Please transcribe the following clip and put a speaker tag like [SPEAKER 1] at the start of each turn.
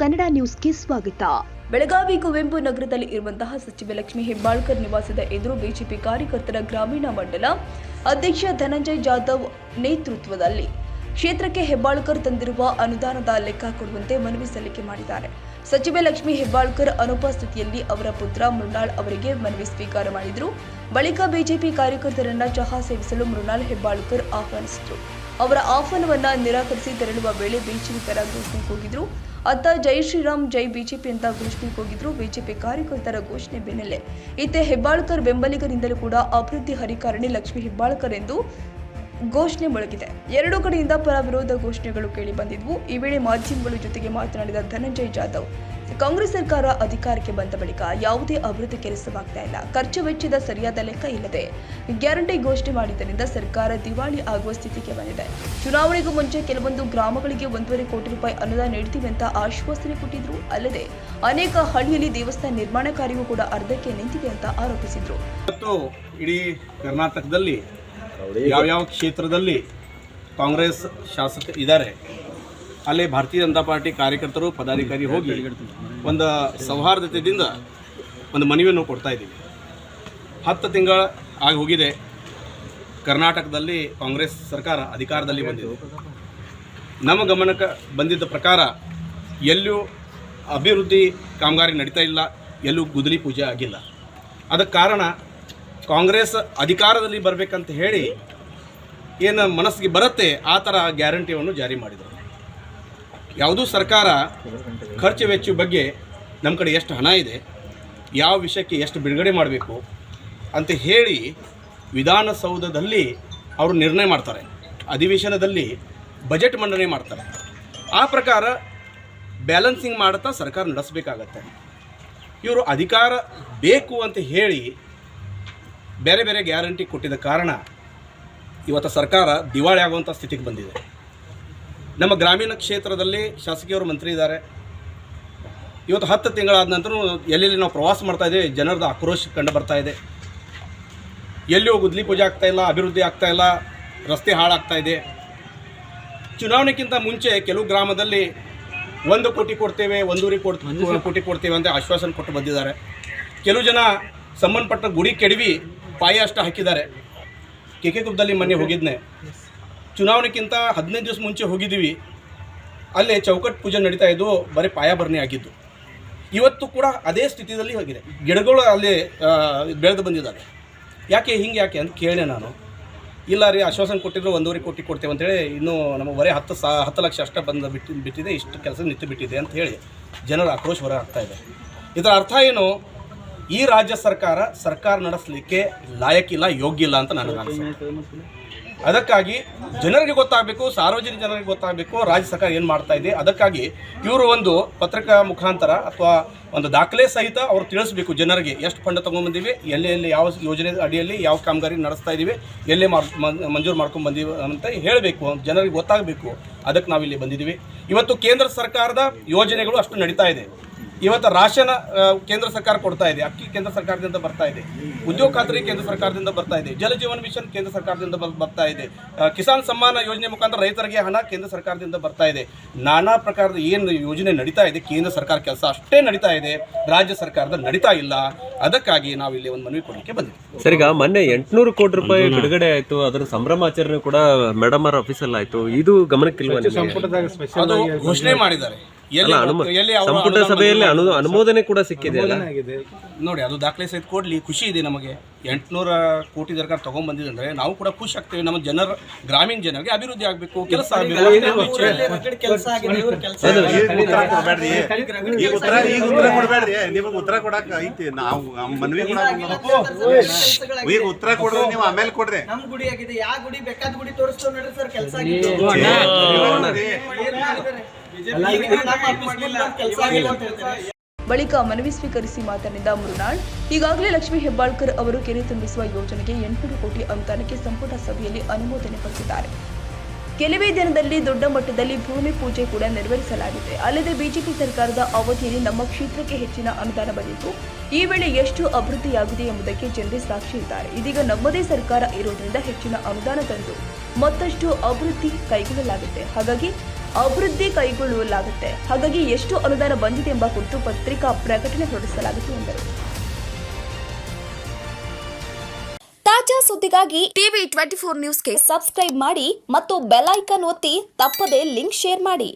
[SPEAKER 1] ಕನ್ನಡ ನ್ಯೂಸ್ಗೆ ಸ್ವಾಗತ.
[SPEAKER 2] ಬೆಳಗಾವಿ ಕುವೆಂಪು ನಗರದಲ್ಲಿ ಇರುವಂತಹ ಸಚಿವ ಲಕ್ಷ್ಮಿ ಹೆಬ್ಬಾಳ್ಕರ್ ನಿವಾಸದ ಎದುರು ಬಿಜೆಪಿ ಕಾರ್ಯಕರ್ತರ ಗ್ರಾಮೀಣ ಮಂಡಲ ಅಧ್ಯಕ್ಷ ಧನಂಜಯ್ ಜಾಧವ್ ನೇತೃತ್ವದಲ್ಲಿ ಕ್ಷೇತ್ರಕ್ಕೆ ಹೆಬ್ಬಾಳ್ಕರ್ ತಂದಿರುವ ಅನುದಾನದ ಲೆಕ್ಕ ಕೊಡುವಂತೆ ಮನವಿ ಸಲ್ಲಿಕೆ ಮಾಡಿದ್ದಾರೆ. ಸಚಿವೆ ಲಕ್ಷ್ಮಿ ಹೆಬ್ಬಾಳ್ಕರ್ ಅನುಪಸ್ಥಿತಿಯಲ್ಲಿ ಅವರ ಪುತ್ರ ಮೃಣಾಲ್ ಅವರಿಗೆ ಮನವಿ ಸ್ವೀಕಾರ ಮಾಡಿದರು. ಬಳಿಕ ಬಿಜೆಪಿ ಕಾರ್ಯಕರ್ತರನ್ನ ಚಹಾ ಸೇವಿಸಲು ಮೃಣಾಲ್ ಹೆಬ್ಬಾಳ್ಕರ್ ಆಹ್ವಾನಿಸಿದರು. ಅವರ ಆಹ್ವಾನವನ್ನ ನಿರಾಕರಿಸಿ ತೆರಳುವ ವೇಳೆ ಬಿಜೆಪಿ ಪರ ಘೋಷಣೆ ಕೂಗಿದ್ರು. ಅತ್ತ ಜೈ ಶ್ರೀರಾಮ್, ಜೈ ಬಿಜೆಪಿ ಅಂತ ಘೋಷಣೆ ಕೂಗಿದ್ರು ಬಿಜೆಪಿ ಕಾರ್ಯಕರ್ತರ ಘೋಷಣೆ ಬೆನ್ನಲ್ಲೇ. ಇತ್ತೆ ಹೆಬ್ಬಾಳ್ಕರ್ ಬೆಂಬಲಿಗರಿಂದಲೂ ಕೂಡ ಅಭಿವೃದ್ಧಿ ಹರಿಕಾರಣಿ ಲಕ್ಷ್ಮಿ ಹೆಬ್ಬಾಳ್ಕರ್ ಎಂದು ಘೋಷಣೆ ಮೊಳಗಿದೆ. ಎರಡೂ ಕಡೆಯಿಂದ ಪರ ವಿರೋಧ ಘೋಷಣೆಗಳು ಕೇಳಿ ಬಂದಿದ್ವು. ಈ ವೇಳೆ ಮಾಧ್ಯಮಗಳ ಜೊತೆಗೆ ಮಾತನಾಡಿದ ಧನಂಜಯ್ ಜಾಧವ್ ಕಾಂಗ್ರೆಸ್ ಸರ್ಕಾರ ಅಧಿಕಾರಕ್ಕೆ ಬಂದ ಬಳಿಕ ಯಾವುದೇ ಅಭಿವೃದ್ಧಿ ಕೆಲಸವಾಗ್ತಾ ಇಲ್ಲ. ಖರ್ಚು ವೆಚ್ಚದ ಸರಿಯಾದ ಲೆಕ್ಕ ಇಲ್ಲದೆ ಗ್ಯಾರಂಟಿ ಘೋಷಣೆ ಮಾಡಿದ್ದರಿಂದ ಸರ್ಕಾರ ದಿವಾಳಿ ಆಗುವ ಸ್ಥಿತಿಗೆ ಬಂದಿದೆ. ಚುನಾವಣೆಗೂ ಮುಂಚೆ ಕೆಲವೊಂದು ಗ್ರಾಮಗಳಿಗೆ ಒಂದೂವರೆ ಕೋಟಿ ರೂಪಾಯಿ ಅನುದಾನ ನೀಡ್ತೀವಿ ಅಂತ ಆಶ್ವಾಸನೆ ಕೊಟ್ಟಿದ್ರು. ಅಲ್ಲದೆ ಅನೇಕ ಹಳ್ಳಿಯಲ್ಲಿ ದೇವಸ್ಥಾನ ನಿರ್ಮಾಣ ಕಾರ್ಯವೂ ಕೂಡ ಅರ್ಧಕ್ಕೆ ನಿಂತಿದೆ ಅಂತ ಆರೋಪಿಸಿದ್ರು.
[SPEAKER 3] ಇಡೀ ಕರ್ನಾಟಕದಲ್ಲಿ ಯಾವ್ಯಾವ ಕ್ಷೇತ್ರದಲ್ಲಿ ಕಾಂಗ್ರೆಸ್ ಶಾಸಕ ಇದ್ದಾರೆ? ಅಲ್ಲಿ ಭಾರತೀಯ ಜನತಾ ಪಾರ್ಟಿ ಕಾರ್ಯಕರ್ತರು, ಪದಾಧಿಕಾರಿ ಹೋಗಿ ಒಂದು ಸೌಹಾರ್ದತೆಯಿಂದ ಒಂದು ಮನವಿಯನ್ನು ಕೊಡ್ತಾ ಇದ್ದೀವಿ. ಹತ್ತು ತಿಂಗಳ ಆಗಿ ಹೋಗಿದೆ. ಕರ್ನಾಟಕದಲ್ಲಿ ಕಾಂಗ್ರೆಸ್ ಸರ್ಕಾರ ಅಧಿಕಾರದಲ್ಲಿ ಬಂದಿದೆ. ನಮ್ಮ ಗಮನಕ್ಕೆ ಬಂದಿದ್ದ ಪ್ರಕಾರ ಎಲ್ಲೂ ಅಭಿವೃದ್ಧಿ ಕಾಮಗಾರಿ ನಡೀತಾ ಇಲ್ಲ, ಎಲ್ಲೂ ಗುದಲಿ ಪೂಜೆ ಆಗಿಲ್ಲ. ಅದಕ್ಕೆ ಕಾರಣ ಕಾಂಗ್ರೆಸ್ ಅಧಿಕಾರದಲ್ಲಿ ಬರಬೇಕಂತ ಹೇಳಿ ಏನು ಮನಸ್ಸಿಗೆ ಬರುತ್ತೆ ಆ ಥರ ಗ್ಯಾರಂಟಿಯನ್ನು ಜಾರಿ ಮಾಡಿದರು. ಯಾವುದೂ ಸರ್ಕಾರ ಖರ್ಚು ವೆಚ್ಚ ಬಗ್ಗೆ ನಮ್ಮ ಕಡೆ ಎಷ್ಟು ಹಣ ಇದೆ, ಯಾವ ವಿಷಯಕ್ಕೆ ಎಷ್ಟು ಬಿಡುಗಡೆ ಮಾಡಬೇಕು ಅಂತ ಹೇಳಿ ವಿಧಾನಸೌಧದಲ್ಲಿ ಅವರು ನಿರ್ಣಯ ಮಾಡ್ತಾರೆ. ಅಧಿವೇಶನದಲ್ಲಿ ಬಜೆಟ್ ಮಂಡನೆ ಮಾಡ್ತಾರೆ. ಆ ಪ್ರಕಾರ ಬ್ಯಾಲೆನ್ಸಿಂಗ್ ಮಾಡ್ತಾ ಸರ್ಕಾರ ನಡೆಸಬೇಕಾಗತ್ತೆ. ಇವರು ಅಧಿಕಾರ ಬೇಕು ಅಂತ ಹೇಳಿ ಬೇರೆ ಬೇರೆ ಗ್ಯಾರಂಟಿ ಕೊಟ್ಟಿದ್ದ ಕಾರಣ ಇವತ್ತು ಸರ್ಕಾರ ದಿವಾಳಿ ಆಗುವಂಥ ಸ್ಥಿತಿಗೆ ಬಂದಿದೆ. ನಮ್ಮ ಗ್ರಾಮೀಣ ಕ್ಷೇತ್ರದಲ್ಲಿ ಶಾಸಕಿಯವರು ಮಂತ್ರಿ ಇದ್ದಾರೆ. ಇವತ್ತು ಹತ್ತು ತಿಂಗಳಾದ ನಂತರ ಎಲ್ಲೆಲ್ಲಿ ನಾವು ಪ್ರವಾಸ ಮಾಡ್ತಾ ಇದ್ದೇವೆ ಜನರದ ಆಕ್ರೋಶ ಕಂಡು ಬರ್ತಾ ಇದೆ. ಎಲ್ಲಿಯೂ ಗುದ್ಲಿ ಪೂಜೆ ಆಗ್ತಾ ಇಲ್ಲ ಅಭಿವೃದ್ಧಿ ಆಗ್ತಾ ಇಲ್ಲ ರಸ್ತೆ ಹಾಳಾಗ್ತಾ ಇದೆ. ಚುನಾವಣೆಗಿಂತ ಮುಂಚೆ ಕೆಲವು ಗ್ರಾಮದಲ್ಲಿ ಒಂದು ಕೋಟಿ ಕೊಡ್ತೇವೆ ಒಂದೂವರೆ ಕೊಡ್ತೀವಿ ಕೋಟಿ ಕೊಡ್ತೇವೆ ಅಂತ ಆಶ್ವಾಸನೆ ಕೊಟ್ಟು ಬಂದಿದ್ದಾರೆ. ಕೆಲವು ಜನ ಸಂಬಂಧಪಟ್ಟ ಗುಡಿ ಕೆಡವಿ ಪಾಯ ಅಷ್ಟು ಹಾಕಿದ್ದಾರೆ. ಕೆ ಕೆ ಮೊನ್ನೆ ಹೋಗಿದ್ನೆ. ಚುನಾವಣೆಗಿಂತ ಹದಿನೈದು ದಿವಸ ಮುಂಚೆ ಹೋಗಿದ್ದೀವಿ. ಅಲ್ಲೇ ಚೌಕಟ್ಟು ಪೂಜೆ ನಡೀತಾ ಇದ್ದು ಬರೀ ಪಾಯ ಭರಣಿ ಆಗಿದ್ದು. ಇವತ್ತು ಕೂಡ ಅದೇ ಸ್ಥಿತಿಯಲ್ಲಿ ಹೋಗಿದೆ. ಗಿಡಗಳು ಅಲ್ಲಿ ಬೆಳೆದು ಬಂದಿದ್ದಾವೆ. ಯಾಕೆ ಹಿಂಗೆ ಯಾಕೆ ಅಂತ ಕೇಳಿದೆ ನಾನು. ಇಲ್ಲ ರೀ, ಆಶ್ವಾಸನೆ ಕೊಟ್ಟಿದ್ರು ಒಂದೂವರೆ ಕೋಟಿ ಕೊಡ್ತೇವೆ ಅಂತೇಳಿ ಇನ್ನೂ ನಮ್ಮ ಬರೀ ಹತ್ತು ಸಾ, ಹತ್ತು ಲಕ್ಷ ಅಷ್ಟೇ ಬಂದು ಬಿಟ್ಟು, ಬಿಟ್ಟಿದೆ, ಇಷ್ಟು ಕೆಲಸ ನಿಂತು ಬಿಟ್ಟಿದೆ ಅಂತ ಹೇಳಿ ಜನರ ಆಕ್ರೋಶ ಹೊರ ಆಗ್ತಾಯಿದೆ ಇದೆ. ಇದರ ಅರ್ಥ ಏನು? ಈ ರಾಜ್ಯ ಸರ್ಕಾರ ಸರ್ಕಾರ ನಡೆಸಲಿಕ್ಕೆ ಲಾಯಕ್ಕಿಲ್ಲ ಯೋಗ್ಯ ಇಲ್ಲ ಅಂತ ನನಗೆ ಅನಿಸುತ್ತೆ. ಅದಕ್ಕಾಗಿ ಜನರಿಗೆ ಗೊತ್ತಾಗಬೇಕು, ಸಾರ್ವಜನಿಕ ಜನರಿಗೆ ಗೊತ್ತಾಗಬೇಕು, ರಾಜ್ಯ ಸರ್ಕಾರ ಏನು ಮಾಡ್ತಾ ಇದೆ. ಅದಕ್ಕಾಗಿ ಇವರು ಒಂದು ಪತ್ರಿಕಾ ಮುಖಾಂತರ ಅಥವಾ ಒಂದು ದಾಖಲೆ ಸಹಿತ ಅವರು ತಿಳಿಸ್ಬೇಕು ಜನರಿಗೆ ಎಷ್ಟು ಫಂಡ್ ತೊಗೊಂಬಂದಿವಿ ಎಲ್ಲಿ ಎಲ್ಲಿ ಯಾವ ಯೋಜನೆ ಅಡಿಯಲ್ಲಿ ಯಾವ ಕಾಮಗಾರಿ ನಡೆಸ್ತಾ ಇದ್ದೀವಿ ಎಲ್ಲೇ ಮಂಜೂರು ಮಾಡ್ಕೊಂಡು ಬಂದೀವಿ ಅಂತ ಹೇಳಬೇಕು, ಜನರಿಗೆ ಗೊತ್ತಾಗಬೇಕು. ಅದಕ್ಕೆ ನಾವಿಲ್ಲಿ ಬಂದಿದ್ದೀವಿ. ಇವತ್ತು ಕೇಂದ್ರ ಸರ್ಕಾರದ ಯೋಜನೆಗಳು ಅಷ್ಟು ನಡೀತಾ ಇದೆ. ಇವತ್ತು ರಾಷನ್ ಕೇಂದ್ರ ಸರ್ಕಾರ ಕೊಡ್ತಾ ಇದೆ ಅಕ್ಕಿ ಕೇಂದ್ರ ಸರ್ಕಾರದಿಂದ ಬರ್ತಾ ಇದೆ ಉದ್ಯೋಗ ಖಾತ್ರಿ ಕೇಂದ್ರ ಸರ್ಕಾರದಿಂದ ಬರ್ತಾ ಇದೆ ಜಲ ಜೀವನ್ ಮಿಷನ್ ಕೇಂದ್ರ ಸರ್ಕಾರದಿಂದ ಬರ್- ಬರ್ತಾ ಇದೆ ಕಿಸಾನ್ ಸಮ್ಮಾನ ಯೋಜನೆ ಮುಖಾಂತರ ರೈತರಿಗೆ ಹಣ ಕೇಂದ್ರ ಸರ್ಕಾರದಿಂದ ಬರ್ತಾ ಇದೆ. ನಾನಾ ಪ್ರಕಾರದ ಏನು ಯೋಜನೆ ನಡೀತಾ ಇದೆ ಕೇಂದ್ರ ಸರ್ಕಾರ ಕೆಲಸ ಅಷ್ಟೇ ನಡೀತಾ ಇದೆ ರಾಜ್ಯ ಸರ್ಕಾರದ ನಡೀತಾ ಇಲ್ಲ ಅದಕ್ಕಾಗಿ ನಾವು ಇಲ್ಲಿ ಒಂದು ಮನವಿ ಕೊಡಲಿಕ್ಕೆ ಬಂದ್ವಿ
[SPEAKER 4] ಸರ್ ಈಗ ಮೊನ್ನೆ ಎಂಟುನೂರು ಕೋಟಿ ರೂಪಾಯಿ ಬಿಡುಗಡೆ ಆಯ್ತು ಅದರ ಸಂಭ್ರಮಾಚರಣೆ ಕೂಡ ಮೇಡಮ್ ಅವರ ಆಫೀಸಲ್ಲಿ ಆಯಿತು ಇದು
[SPEAKER 3] ಗಮನಕ್ಕಿಲ್ಲ ಘೋಷಣೆ ಮಾಡಿದ್ದಾರೆ.
[SPEAKER 4] ಅಲ್ಲ, ಅನುಮ-
[SPEAKER 3] ಎಲ್ಲಿ ಅವರು
[SPEAKER 4] ಸಂಪುಟ
[SPEAKER 3] ಅನುದಾನ
[SPEAKER 4] ಸಭೆಯಲ್ಲಿ ಅನು ಅನುಮೋದನೆ ಕೂಡ ಸಿಕ್ಕಿದೆಯಲ್ಲ
[SPEAKER 3] ನೋಡಿ ಅದು ದಾಖಲೆ ಸಹಿತ ಕೊಡ್ಲಿ ಖುಷಿ ಇದೆ ನಮಗೆ ಎಂಟುನೂರ ಕೋಟಿ ಸರ್ಕಾರ ತೊಗೊಂಡ್ಬಂದಿದೆ ಅಂದ್ರೆ ನಾವು ಕೂಡ ಖುಷಿ ಆಗ್ತೇವೆ ನಮ್ಮ ಜನರ ಗ್ರಾಮೀಣ ಜನರಿಗೆ ಅಭಿವೃದ್ಧಿ ಆಗಬೇಕು ಕೆಲಸ ಆಗಬೇಕು
[SPEAKER 5] ಉತ್ತರ ಕೊಡ್ಬೇಡ್ರಿ ಈಗ ಉತ್ತರ ಈಗ ಉತ್ತರ ಕೊಡ್ಬೇಡ್ರಿ ನಿಮಗೆ ಉತ್ತರ ಕೊಡಕ್ ಐತಿ ನಾವು ನಮ್ ಮನವಿ ಕೊಡಕ್ ಈಗ ಉತ್ತರ ಕೊಡ್ರಿ ನೀವು ಆಮೇಲೆ ಕೊಡ್ರಿ
[SPEAKER 6] ನಮ್ ಗುಡಿ ಆಗಿದೆ ಯಾವ ಗುಡಿ ಬೇಕಾದ ಗುಡಿ ತೋರಿಸ್ತೇವ್ ನೋಡ್ರಿ ಸರ್ ಕೆಲಸ ಕೆಲಸ ಆಗಿಲ್ಲ ಅಂತ ಹೇಳ್ತಾರೆ
[SPEAKER 2] ಬಳಿಕ ಮನವಿ ಸ್ವೀಕರಿಸಿ ಮಾತನಾಡಿದ ಮೃಣಾಳ್ ಈಗಾಗಲೇ ಲಕ್ಷ್ಮೀ ಹೆಬ್ಬಾಳ್ಕರ್ ಅವರು ಕೆರೆ ತುಂಬಿಸುವ ಯೋಜನೆಗೆ ಎಂಟುನೂರು ಕೋಟಿ ಅನುದಾನಕ್ಕೆ ಸಂಪುಟ ಸಭೆಯಲ್ಲಿ ಅನುಮೋದನೆ ಪಡಿಸಿದ್ದಾರೆ ಕೆಲವೇ ದಿನದಲ್ಲಿ ದೊಡ್ಡ ಮಟ್ಟದಲ್ಲಿ ಭೂಮಿ ಪೂಜೆ ಕೂಡ ನೆರವೇರಿಸಲಾಗಿದೆ. ಅಲ್ಲದೆ ಬಿಜೆಪಿ ಸರ್ಕಾರದ ಅವಧಿಯಲ್ಲಿ ನಮ್ಮ ಕ್ಷೇತ್ರಕ್ಕೆ ಹೆಚ್ಚಿನ ಅನುದಾನ ಬಂದಿತ್ತು ಈ ವೇಳೆ ಎಷ್ಟು ಅಭಿವೃದ್ಧಿಯಾಗಿದೆ ಎಂಬುದಕ್ಕೆ ಜನರೇ ಸಾಕ್ಷಿ ಇದ್ದಾರೆ. ಇದೀಗ ನಮ್ಮದೇ ಸರ್ಕಾರ ಇರುವುದರಿಂದ ಹೆಚ್ಚಿನ ಅನುದಾನ ತಂದು ಮತ್ತಷ್ಟು ಅಭಿವೃದ್ಧಿ ಕೈಗೊಳ್ಳಲಾಗುತ್ತೆ. ಹಾಗಾಗಿ ಅಭಿವೃದ್ಧಿ ಕೈಗೊಳ್ಳಲಾಗುತ್ತೆ ಹಾಗಾಗಿ ಎಷ್ಟು ಅನುದಾನ ಬಂದಿದೆ ಎಂಬ ಕುರಿತು ಪತ್ರಿಕಾ ಪ್ರಕಟಣೆ ಹೊರಡಿಸಲಾಗುತ್ತೆ ಎಂದರು.
[SPEAKER 7] ತಾಜಾ ಸುದ್ದಿಗಾಗಿ ಟಿವಿ ಟ್ವೆಂಟಿ ಫೋರ್ ನ್ಯೂಸ್ಗೆ ಸಬ್ಸ್ಕ್ರೈಬ್ ಮಾಡಿ ಮತ್ತು ಬೆಲ್ ಐಕನ್ ಒತ್ತಿ ತಪ್ಪದೆ ಲಿಂಕ್ ಶೇರ್ ಮಾಡಿ.